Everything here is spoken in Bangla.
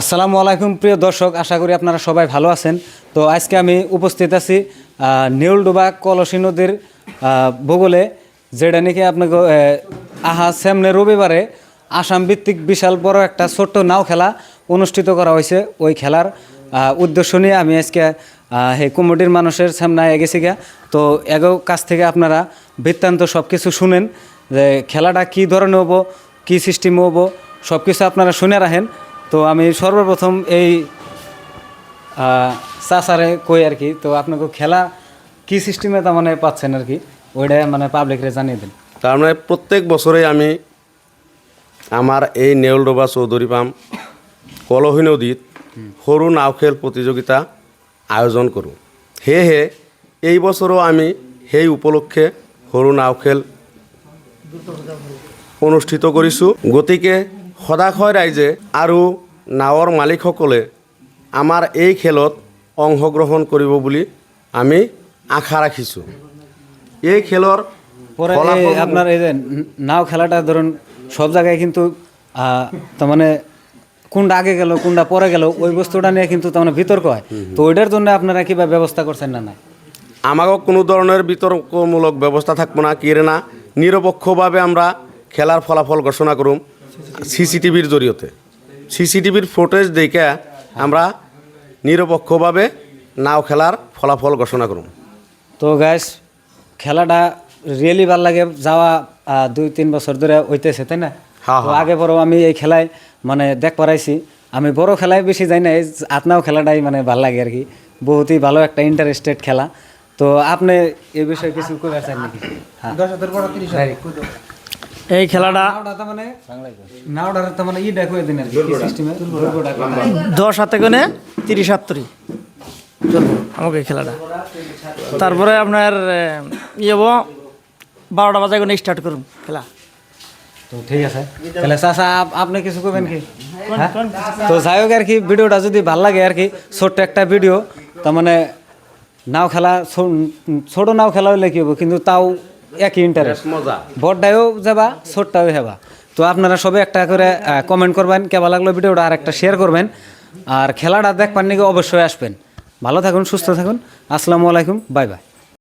আসসালামু আলাইকুম, প্রিয় দর্শক, আশা করি আপনারা সবাই ভালো আছেন। তো আজকে আমি উপস্থিত আছি নেউলডোবা কলসী নদীর ভূগোলে, যেটা নাকি আপনাকে আহা, সামনে রবিবারে আসাম ভিত্তিক বিশাল বড় একটা ছোট্ট নাও খেলা অনুষ্ঠিত করা হয়েছে। ওই খেলার উদ্দেশ্য নিয়ে আমি আজকে এই কমিটির মানুষের সামনে গেছি গা। তো এগো কাছ থেকে আপনারা বৃত্তান্ত সব কিছু শুনেন, যে খেলাটা কী ধরনের হব, কী সিস্টেম হব সব কিছু আপনারা শুনে রাখেন। তো আমি সর্বপ্রথম এই চাষারে কই আর কি, তো আপনাকে খেলা কি সিস্টেমে তার মানে পাচ্ছেন আর কি, ওইটা মানে পাবলিকরে জানিয়ে দিন। তার মানে প্রত্যেক বছরে আমি আমার এই নেউলডোবা চৌধুরী পাম, কলহী নদীত সৰু নাও খেল প্ৰতিযোগিতা আয়োজন কৰোঁ। সেয়েহে এই বছৰো আমি সেই উপলক্ষে সৰু নাও খেল অনুষ্ঠিত কৰিছোঁ। গতিকে সদাশয় ৰাইজে আৰু নাৱৰ মালিকসকলে আমাৰ এই খেলত অংশগ্ৰহণ কৰিব বুলি আমি আশা ৰাখিছোঁ। এই খেলৰ পরে এই আপনার এই যে নাও খেলাটা ধরুন সব জায়গায় কিন্তু আহ, তার মানে কোনটা আগে গেল কোনটা পরে গেল ওই বস্তুটা নিয়ে কিন্তু তার মানে বিতর্ক হয় তো ওইটার জন্য আপনারা কিবা ব্যবস্থা করছেন না না আমাকে কোনো ধরনের বিতর্কমূলক ব্যবস্থা থাকব না কিরে না। নিরপেক্ষভাবে আমরা খেলার ফলাফল ঘোষণা করুম সিসিটিভির জরিয়তে। সিসিটিভির ফুটেজ দেখে আমরা নিরপেক্ষভাবে নাও খেলার ফলাফল ঘোষণা করুম তো গ্যাস খেলাটা রিয়েলি ভালো লাগে যাওয়া দুই তিন বছর ধরে হইতেছে তাই না? তো আগে পরেও আমি এই খেলায় মানে দেখ পারাইছি আমি বড় খেলায় বেশি যাই না এই আতনাও খেলাটাই মানে ভালো লাগে আর কি। বহুতই ভালো একটা ইন্টারেস্টেড খেলা। তো আপনি এই বিষয়ে কিছু কইবার চান নাকি? হ্যাঁ। এই খেলাটা দশ হাতে কোনে তিরিশ হাত্তরি। চলবো আমাকে এই খেলাটা। তারপরে আপনার ইয়ে হব বারোটা বাজে কোনে স্টার্ট করুন খেলা। তো ঠিক আছে। তাহলে চাচা আপ- আপনি কিছু করবেন কি? হ্যাঁ? তো যাই হোক আর কি ভিডিওটা যদি ভালো লাগে আর কি ছোট্ট একটা ভিডিও তার মানে নাও খেলা ছোট নাও খেলা হইলে কি হব? কিন্তু তাও একই ইন্টারেস্ট মজা। বড়টাও যাবা ছোটটাও হেবা। তো আপনারা সবাই একটা করে কমেন্ট করবেন কেবা লাগল ভিডিওটা আর একটা শেয়ার করবেন। আর খেলাটা দেখবার নাকি অবশ্যই আসবেন। ভালো থাকুন সুস্থ থাকুন। আসসালামু আলাইকুম বাই বাই।